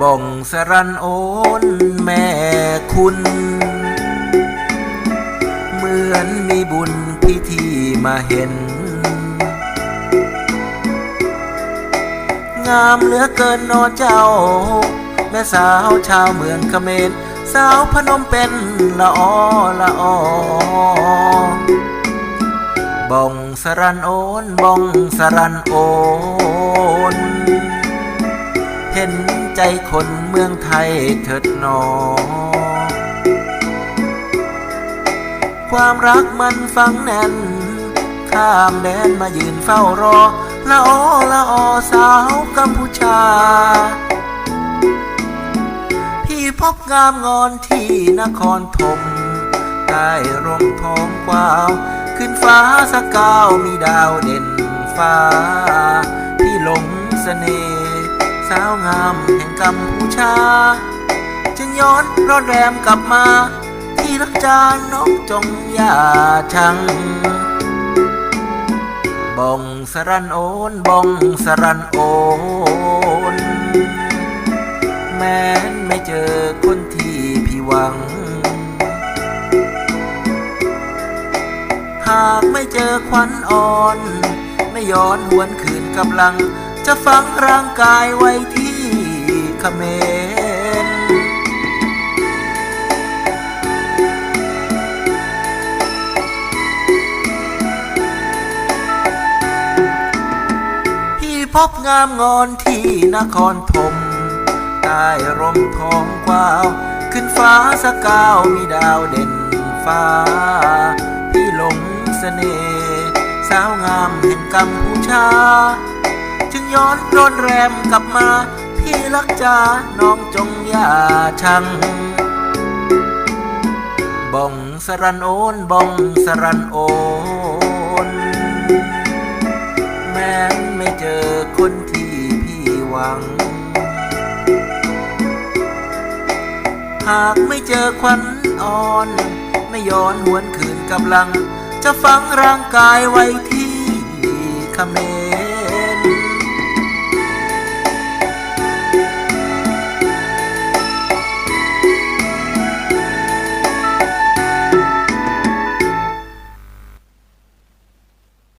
บ่งสรันโอนแม่คุณ เหมือนมีบุญพิธีมาเห็น งามเหลือเกินนอเจ้า แม่สาวชาวเมืองเขมรสาวพนมเป็นละออละออบ่องสรันโอนบ่องสรันโอน ห็นใจคนเมืองไทยเถิดหนอ ความรักมันฝังแน่น ข้ามแดนมายืนเฝ้ารอ ละออละออสาวกัมพูชา พี่พบงามงอนที่นครธมใต้ร่มทองกวาว ขึ้นฟ้าสกาวมีดาวเด่นฟ้า พี่หลงเสน่ห์ สาวงามแห่งกัมพูชา จึงย้อนรอดแรมกลับมา ที่รักจานน้องจงอย่าชังบ่องสรันโอนบ่องสรันโอนแม้นไม่เจอคนที่พี่หวัง หากไม่เจอควันอ่อน ไม่ย้อนหวนคืนกำลัง จะฝังร่างกายไว้ที่เขมรพี่พบงามงอนที่นครธมใต้ร่มทองกวาว ขึ้นฟ้าสกาวมีดาวเด่นฟ้า พี่หลงเสน่ห์สาวงามแห่งกัมพูชา จึงย้อนร้อนแรมกลับมา พี่รักจาน้องจงอย่าชังบ่องสรันโอนบ่องสรันโอนแม้นไม่เจอคนที่พี่หวัง หากไม่เจอควันอ่อน ไม่ย้อนหวนคืนกำลัง จะฝังร่างกายไว้ที่เม